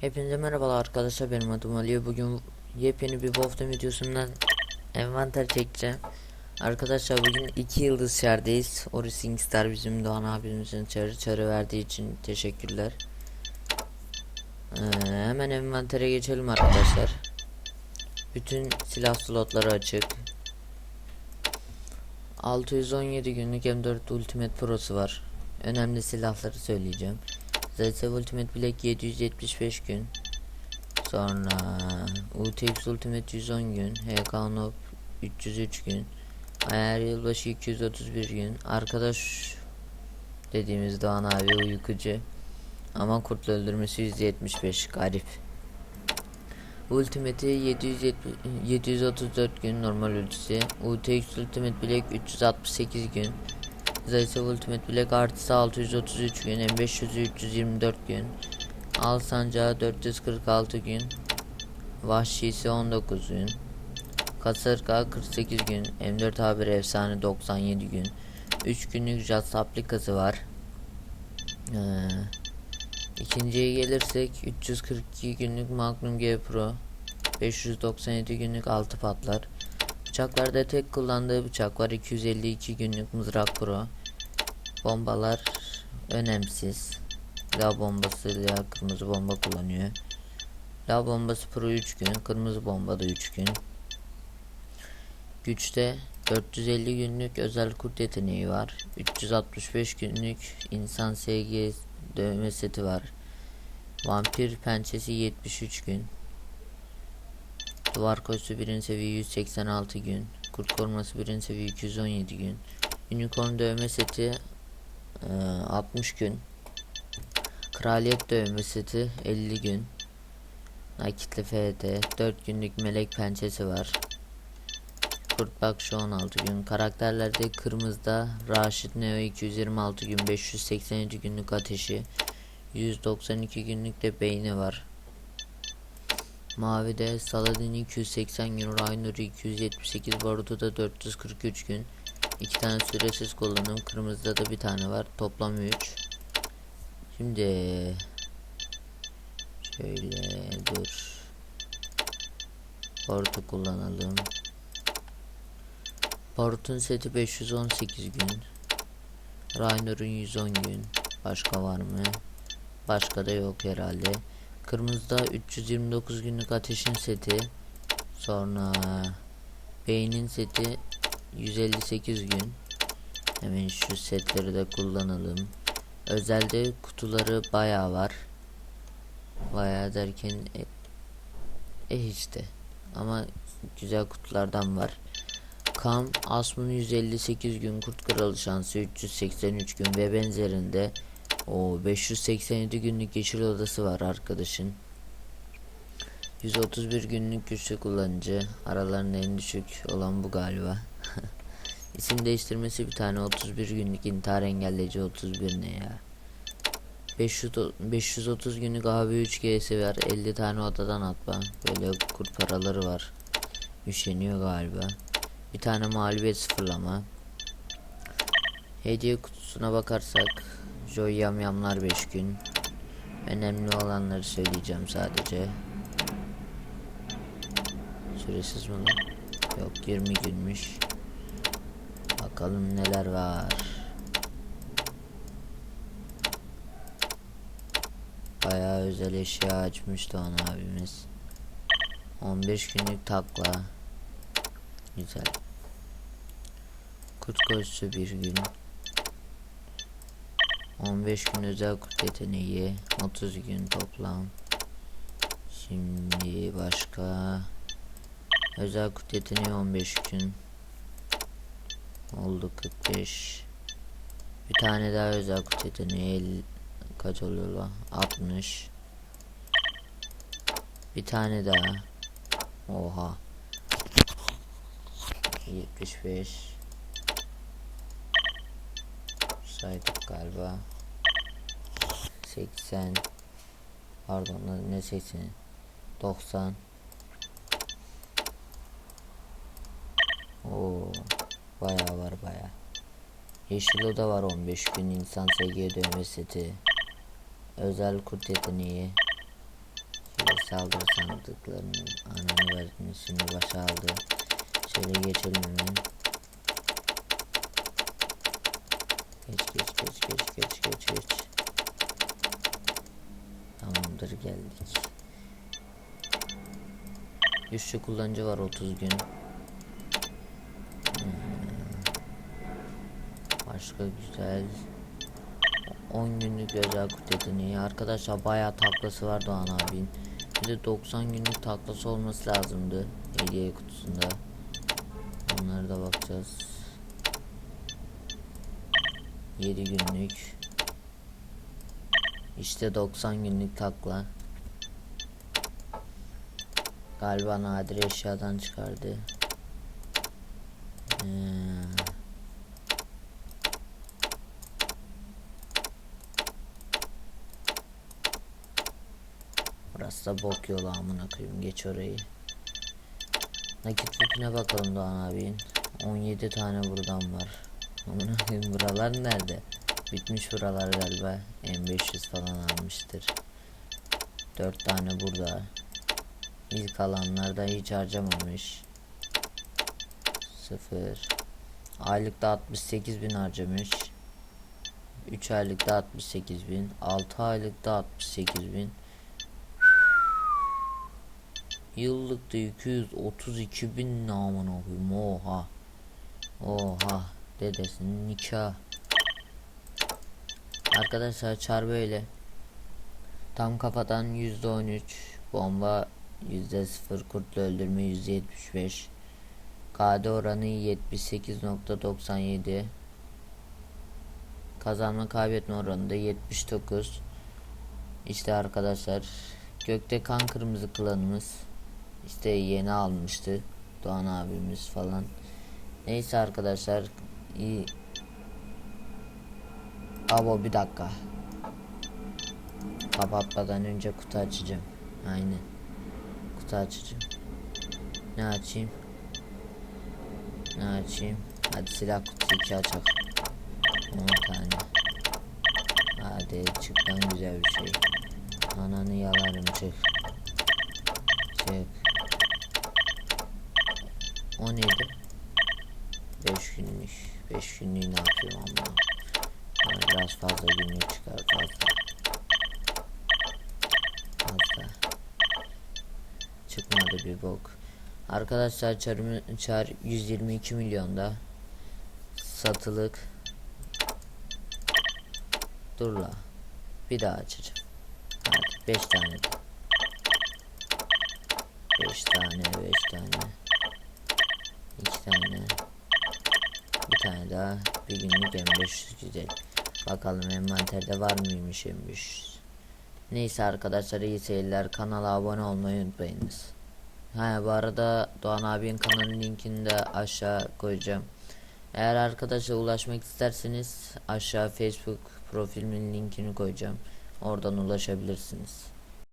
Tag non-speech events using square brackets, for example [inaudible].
Hepinize merhabalar arkadaşlar benim adım Ali. Bugün yepyeni bir Wolf'ta videosundan envanter çekeceğim. Arkadaşlar bugün 2 yıldız şerdeyiz Orising Star bizim Doğan abimizin çarı çarı verdiği için teşekkürler. Ee, Hemen envantere geçelim arkadaşlar. Bütün silah slotları açık 617 günlük M4 Ultimate Pro'su var. Önemli silahları söyleyeceğim. ZS Ultimate Black 775 gün. Sonra UTX Ultimate 110 gün. HK Noob 303 gün. Ayar Yılbaşı 231 gün. Arkadaş dediğimiz Doğan abi uykucu. Ama kurtlu öldürmesi 175 garip Ultimate'i 770, 734 gün normal ultisi. UTX Ultimate Black 368 gün. Zayıf Ultimate Black artısı 633 gün M500'ü 324 gün. Al sancağı 446 gün. Vahşisi 19 gün. Kasırga 48 gün. M4 haber efsane 97 gün. 3 günlük Jazz aplikası var. Ee, İkinciye gelirsek 342 günlük Magnum G Pro 597 günlük 6 patlar. Bıçaklarda tek kullandığı bıçak var 252 günlük mızrak pro. Bombalar önemsiz. La bombası ya kırmızı bomba kullanıyor. La bombası pro 3 gün kırmızı bomba da 3 gün. Güçte 450 günlük özel kurt yeteneği var. 365 günlük insan SG dövme seti var Vampir pençesi 73 gün Duvar koşusu 1. seviye 186 gün. Kurt koruması 1. seviye 217 gün. Unicorn dövme seti e, 60 gün. Kraliyet dövme seti 50 gün. Nakitli FD 4 günlük melek pençesi var. Kurt bakşı 16 gün. Karakterlerde kırmızıda Raşit Neo 226 gün 587 günlük ateşi 192 günlük de beyni var. Mavi'de Saladin 280 gün, Raynur 278, Baruto'da 443 gün. İki tane süresiz kullanım. Kırmızıda da bir tane var. Toplam 3. Şimdi şöyle dur. Baruto kullanalım. Barut'un seti 518 gün. Raynur'un 110 gün. Başka var mı? Başka da yok herhalde. Kırmızıda 329 günlük ateşin seti. Sonra beynin seti 158 gün. Hemen şu setleri de kullanalım. Özelde kutuları bayağı var. Bayağı derken e, e işte. Ama güzel kutulardan var. Kam Asmun 158 gün Kurt Kralı şansı 383 gün ve benzerinde o 587 günlük yeşil odası var arkadaşın. 131 günlük güçlü kullanıcı. Aralarında en düşük olan bu galiba. [laughs] İsim değiştirmesi bir tane 31 günlük intihar engelleyici 31 ne ya. 500, 530 günlük abi 3 G'si var. 50 tane odadan atma. Böyle kurt paraları var. Üşeniyor galiba. Bir tane mağlubiyet sıfırlama. Hediye kutusuna bakarsak Joy yamyamlar 5 gün. Önemli olanları söyleyeceğim sadece. Süresiz mi lan? Yok 20 günmüş. Bakalım neler var. Bayağı özel eşya açmıştı on abimiz. 15 günlük takla. Güzel. Kurt koşusu bir gün. 15 gün özel kurt yeteneği 30 gün toplam. Şimdi başka. Özel kurt yeteneği 15 gün. Oldu 45 bir tane daha özel kurt yeteneği 50, kaç oluyor la 60 bir tane daha. Oha 75 saydık galiba 80 pardon ne 80 90 Oo bayağı var bayağı. Yeşil oda var 15 gün insan SG dövme seti. Özel kurt yeteneği. Saldırı sandıklarının ananı verdiniz şimdi başa aldı. Şöyle geçelim hemen. Geç geç geç geç geç geç geç. Tamamdır geldik. Güçlü kullanıcı var 30 gün. Hmm. Başka güzel. 10 günlük özel kurt yeteneği. Arkadaşlar bayağı taklası var Doğan abinin. Bir de 90 günlük taklası olması lazımdı. Hediye kutusunda. Onlara da bakacağız. 7 günlük. İşte 90 günlük takla. Galiba nadir eşyadan çıkardı. Ee, Burası da bok yolu amına koyayım geç orayı. Nakit yüküne bakalım Doğan abinin. 17 tane buradan var. Amına buralar nerede? Bitmiş buralar galiba. M500 falan almıştır. 4 tane burada. İlk alanlarda hiç harcamamış. 0 Aylıkta 68 bin harcamış. 3 aylıkta 68 bin. 6 aylıkta 68 bin. Yıllıkta 232 bin namına koyayım. Oha. Oha. Dedesinin nikah. Arkadaşlar çar böyle. Tam kafadan %13. Bomba %0. Kurtlu öldürme %75. KD oranı 78.97. Kazanma kaybetme oranı da 79. İşte arkadaşlar gökte kan kırmızı klanımız işte yeni almıştı Doğan abimiz falan. Neyse arkadaşlar iyi. Abo bir dakika. Kapatmadan önce kutu açacağım. Aynen. Kutu açacağım. Ne açayım? Ne açayım? Hadi silah kutusu 2 açalım. 10 tane. Hadi çık lan güzel bir şey. Ananı yalarım çık. Çık. O neydi? 5 günlük. 5 günlüğü ne yapıyorum ama. Bana biraz fazla günlük çıkar fazla. Fazla. Çıkmadı bir bok. Arkadaşlar çarımı, çar 122 milyonda satılık. Dur la. Bir daha açacağım. Hadi 5 tane. 5 tane, 5 tane. 2 tane. Bir tane daha. Bir günlük M500 güzel. Bakalım envanterde var mıymış M500. Neyse arkadaşlar iyi seyirler. Kanala abone olmayı unutmayınız. Ha bu arada Doğan abinin kanalının linkini de aşağı koyacağım. Eğer arkadaşa ulaşmak isterseniz aşağı Facebook profilimin linkini koyacağım. Oradan ulaşabilirsiniz.